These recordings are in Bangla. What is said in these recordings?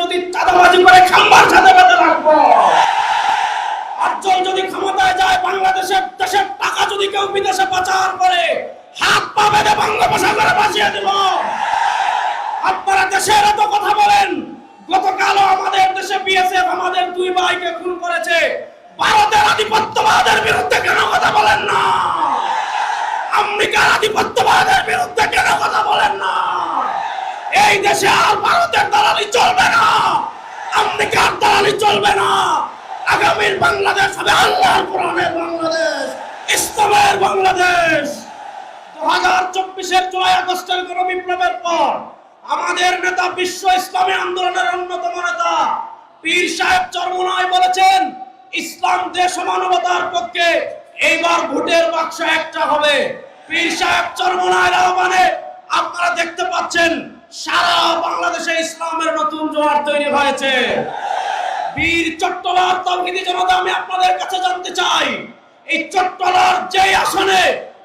যদি চাঁদাবাজি করে, খাম্বার সাথে বেঁধে রাখব। আটজন যদি ক্ষমতায় যায়, বাংলাদেশের দেশের টাকা যদি কেউ বিদেশে পাচার করে, হাত পা বেঁধে বঙ্গোপসাগরে ভাসিয়ে দিব আপনারা দেশের এত কথা বলেন, গতকালও আমাদের দেশে বিএসএফ আমাদের দুই ভাইকে খুন করেছে। ভারতের আধিপত্যবাদের বিরুদ্ধে কেন কথা বলেন না? আমেরিকার আধিপত্যবাদের বিরুদ্ধে কেন কথা বলেন না এই দেশে আর ভারতের দালালি চলবে না। আমেরিকার দালালি চলবে না। আগামীর বাংলাদেশ হবে আল্লাহর কোরআনের বাংলাদেশ, ইসলামের বাংলাদেশ। বিপ্লবের পর আমাদের নেতা বিশ্ব ইসলামী আন্দোলনের অন্যতম নেতা পীর সাহেব চরমনায় বলেছেন, ইসলাম দেশ মানবতার পক্ষে এইবার ভোটের বাক্স একটা হবে। পীর সাহেব চরমনায়ের আহ্বানে আপনারা দেখতে পাচ্ছেন, সারা বাংলাদেশে ইসলামের নতুন জোয়ার তৈরি হয়েছে। বীর চট্টলার তৌহিদি জনতা, আমি আপনাদের কাছে জানতে চাই, এই চট্টলার যে আসনে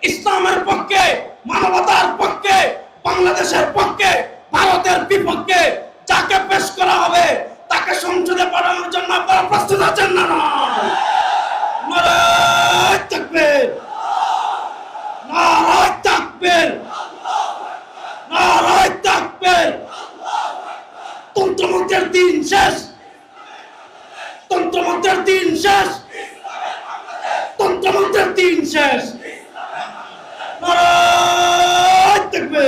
ইসলামের পক্ষে, মানবতার পক্ষে, বাংলাদেশের পক্ষে, ভারতের বিপক্ষে যাকে পেশ করা হবে, তাকে সংসদে পাঠানোর জন্য আপনারা প্রস্তুত আছেন না? তন্ত্রমন্ত্রের দিন শেষ। তন্ত্রমন্ত্রের দিন শেষ। তন্ত্রমন্ত্রের দিন শেষ। নারায় দেখবে